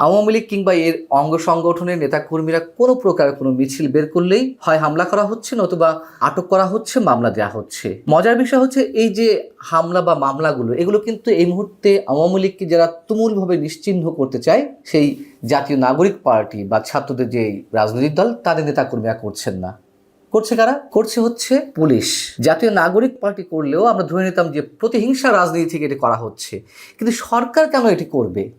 আওয়ামী লীগ কিংবা এর অঙ্গ সংগঠনের নেতাকর্মীরা কোনো প্রকার কোনো মিছিল বের করলেই হয় হামলা করা হচ্ছে নতুবা আটক করা হচ্ছে, মামলা দেওয়া হচ্ছে। মজার বিষয় হচ্ছে এই যে হামলা বা মামলাগুলো, এগুলো কিন্তু এই মুহূর্তে আওয়ামী লীগকে যারা তুমুলভাবে নিশ্চিহ্ন করতে চায়, সেই জাতীয় নাগরিক পার্টি বা ছাত্রদের যে রাজনৈতিক দল, তাদের নেতাকর্মীরা করছেন না। করছে কারা? করছে হচ্ছে পুলিশ। জাতীয় নাগরিক পার্টি করলেও আমরা ধরে নিতাম যে প্রতিহিংসা রাজনীতি থেকে এটি করা হচ্ছে। কিন্তু সরকার কেন এটি করবে?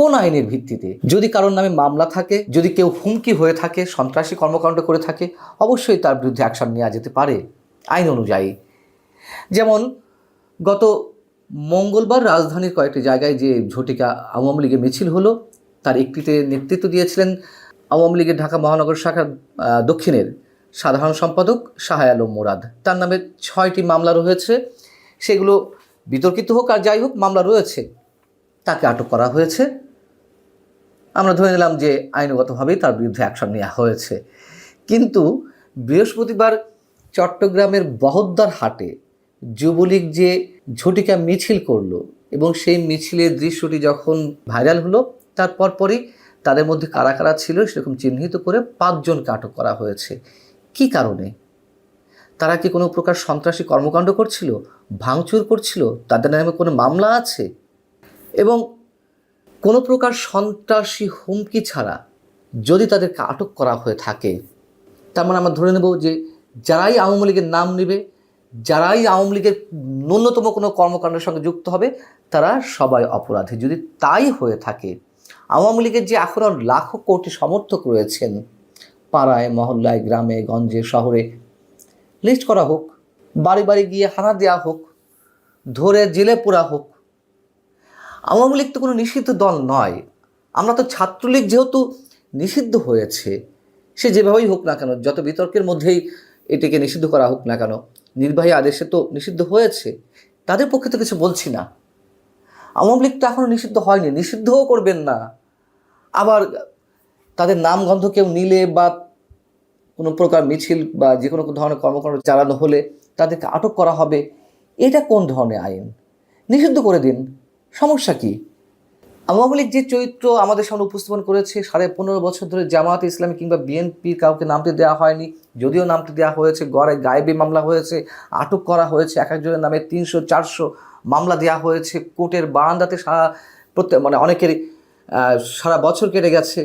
কোন আইনের ভিত্তিতে? যদি কারোর নামে মামলা থাকে, যদি কেউ হুমকি হয়ে থাকে, সন্ত্রাসী কর্মকাণ্ড করে থাকে, অবশ্যই তার বিরুদ্ধে অ্যাকশন নেওয়া যেতে পারে আইন অনুযায়ী। যেমন, গত মঙ্গলবার রাজধানীর কয়েকটি জায়গায় যে ঝটিকা আওয়ামী লীগের মিছিল হলো, তার একটিতে নেতৃত্ব দিয়েছিলেন আওয়ামী লীগের ঢাকা মহানগর শাখার দক্ষিণের সাধারণ সম্পাদক শাহ আলম মোরাদ। তার নামে ছয়টি মামলা রয়েছে, সেগুলো বিতর্কিত হোক আর যাই হোক, মামলা রয়েছে। তাকে আটক করা হয়েছে। আমরা ধরে নিলাম যে আইনগতভাবেই তার বিরুদ্ধে অ্যাকশন নেওয়া হয়েছে। কিন্তু বৃহস্পতিবার চট্টগ্রামের বহদ্দার হাটে যুবলীগ যে ঝটিকা মিছিল করল এবং সেই মিছিলের দৃশ্যটি যখন ভাইরাল হলো, তার পরপরই তাদের মধ্যে কারা কারা ছিল সেরকম চিহ্নিত করে পাঁচজনকে আটক করা হয়েছে। কি কারণে? তারা কি কোনো প্রকার সন্ত্রাসী কর্মকাণ্ড করছিল? ভাঙচুর করছিল? তাদের নামে কোনো মামলা আছে? এবং কোনো প্রকার সন্ত্রাসী হুমকি ছাড়া যদি তাদেরকে আটক করা হয়ে থাকে, তার মানে আমরা ধরে নেব যে যারাই আওয়ামী লীগের নাম নেবে, যারাই আওয়ামী লীগের ন্যূনতম কোনো কর্মকাণ্ডের সঙ্গে যুক্ত হবে, তারা সবাই অপরাধী। যদি তাই হয়ে থাকে, আওয়ামী লীগের যে এখনও লাখো কোটি সমর্থক রয়েছেন, পাড়ায়, মহল্লায়, গ্রামে, গঞ্জে, শহরে লিস্ট করা হোক, বাড়ি বাড়ি গিয়ে হানা দেওয়া হোক, ধরে জেলে পোড়া হোক আওয়ামী লীগ তো কোনো নিষিদ্ধ দল নয়। আমরা তো ছাত্রলীগ যেহেতু নিষিদ্ধ হয়েছে, সে যেভাবেই হোক না কেন, যত বিতর্কের মধ্যেই এটিকে নিষিদ্ধ করা হোক না কেন, নির্বাহী আদেশে তো নিষিদ্ধ হয়েছে, তাদের পক্ষে তো কিছু বলছি না। আওয়ামী লীগ তো এখনও নিষিদ্ধ হয়নি, নিষিদ্ধও করবেন না। আবার তাদের নাম গন্ধ কেউ নিলে বা কোনো প্রকার মিছিল বা যে কোনো ধরনের কর্মকাণ্ড চালানো হলে তাদেরকে আটক করা হবে, এটা কোন ধরনের আইন? নিষিদ্ধ করে দিন। সমস্যা কি? আওয়ামী লীগ যে চরিত্র আমাদের সামনে উপস্থাপন করেছে সাড়ে পনেরো বছর ধরে জামাত ইসলামী কিংবা বিএনপির কাউকে নামতে দেওয়া হয়নি যদিও নামতে দেওয়া হয়েছে গড়ে গায়েবী মামলা হয়েছে আটক করা হয়েছে এক একজনের নামে তিনশো চারশো মামলা দেওয়া হয়েছে কোর্টের বারান্দাতে সারা প্রত্যেক মানে অনেকেরই আহ, সারা বছর কেটে গেছে।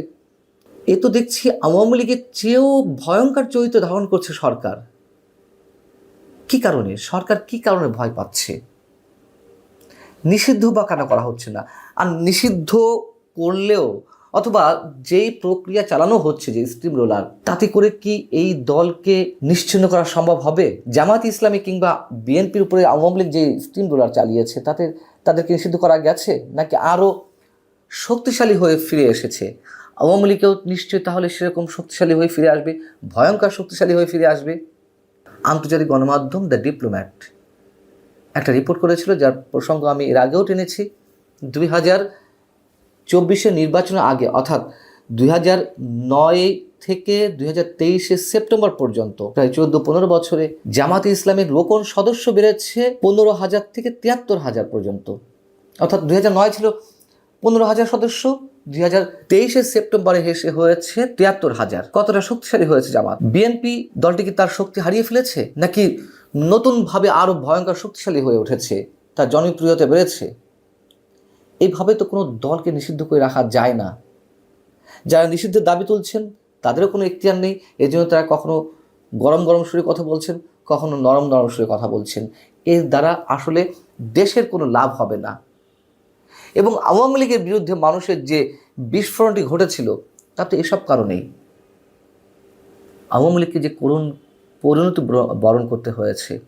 এ তো দেখছি আওয়ামী লীগের চেয়েও ভয়ঙ্কর চরিত্র ধারণ করছে সরকার। কি কারণে? সরকার কি কারণে ভয় পাচ্ছে? নিষিদ্ধ বা কেন করা হচ্ছে না? আর নিষিদ্ধ করলেও অথবা যেই প্রক্রিয়া চালানো হচ্ছে, যে স্টিম রোলার তাতে করে কি এই দলকে নিশ্চিন্ন করা সম্ভব হবে? জামাত ইসলামী কিংবা বিএনপির উপরে আওয়ামী লীগ যে স্টিম রোলার চালিয়েছে, তাতে, তাদেরকে নিষিদ্ধ করা গেছে? নাকি আরও শক্তিশালী হয়ে ফিরে এসেছে? আওয়ামী লীগেও নিশ্চয়ই তাহলে সেরকম শক্তিশালী হয়ে ফিরে আসবে, ভয়ঙ্কর শক্তিশালী হয়ে ফিরে আসবে। আন্তর্জাতিক গণমাধ্যম দ্য ডিপ্লোম্যাট একটা রিপোর্ট করেছিল, যার প্রসঙ্গ আমি এর আগেও টেনেছি। দুই হাজার চব্বিশের নির্বাচনের আগে, অর্থাৎ দুই হাজার নয় থেকে দুই হাজার তেইশে সেপ্টেম্বর পর্যন্ত, প্রায় চোদ্দ পনেরো বছরে জামাতে ইসলামের রোকন সদস্য বেড়েছে পনেরো হাজার থেকে তিয়াত্তর হাজার পর্যন্ত। অর্থাৎ দুই হাজার নয় ছিল পনেরো হাজার সদস্য, দুই হাজার তেইশে সেপ্টেম্বরে হেসে হয়েছে তিয়াত্তর হাজার। কতটা শক্তিশালী হয়েছে জামাত? বিএনপি দলটি কি তার শক্তি হারিয়ে ফেলেছে, নাকি নতুনভাবে আরও ভয়ঙ্কর শক্তিশালী হয়ে উঠেছে তার জনপ্রিয়তা বেড়েছে। এইভাবে তো কোনো দলকে নিষিদ্ধ করে রাখা যায় না। যারা নিষিদ্ধের দাবি তুলছেন, তাদেরও কোনো এখতিয়ার নেই। এই জন্য তারা কখনো গরম গরম সুরে কথা বলছেন, কখনো নরম নরম সুরে কথা বলছেন। এর দ্বারা আসলে দেশের কোনো লাভ হবে না। এবং আওয়ামী লীগের বিরুদ্ধে মানুষের যে বিস্ফোরণটি ঘটেছিল তা তো এসব কারণেই। আওয়ামী লীগকে যে করুণ পরিণতি বর- বরণ করতে হয়েছে।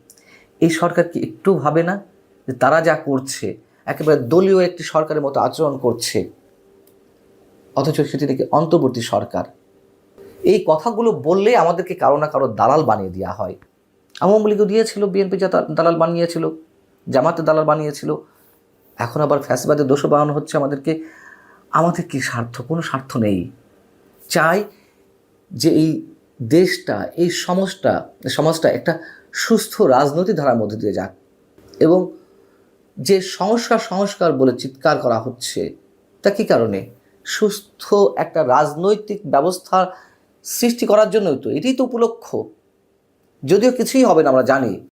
এই সরকার কি একটু ভাবে না যে তারা যা করছে, একেবারে দলীয় একটি সরকারের মতো আচরণ করছে, অথচ সেটি নাকি অন্তর্বর্তী সরকার? এই কথাগুলো বললে আমাদেরকে কারও না কারও দালাল বানিয়ে দেওয়া হয়। আওয়ামী লীগও দিয়েছিল, বিএনপি যা দালাল বানিয়েছিল জামাতে দালাল বানিয়েছিল। এখন আবার ফ্যাসবাদে দোষ বানানো হচ্ছে আমাদেরকে। আমাদের কি স্বার্থ? কোনো স্বার্থ নেই। চাই যে এই দেশটা, এই সমাজটা সমাজটা একটা সুস্থ রাজনৈতিক ধারার মধ্যে দিয়ে যাক। এবং যে সংস্কার সংস্কার বলে চিৎকার করা হচ্ছে, তা কী কারণে? সুস্থ একটা রাজনৈতিক ব্যবস্থা সৃষ্টি করার জন্যই তো এটাই তো উপলক্ষ। যদিও কিছুই হবে না, আমরা জানি।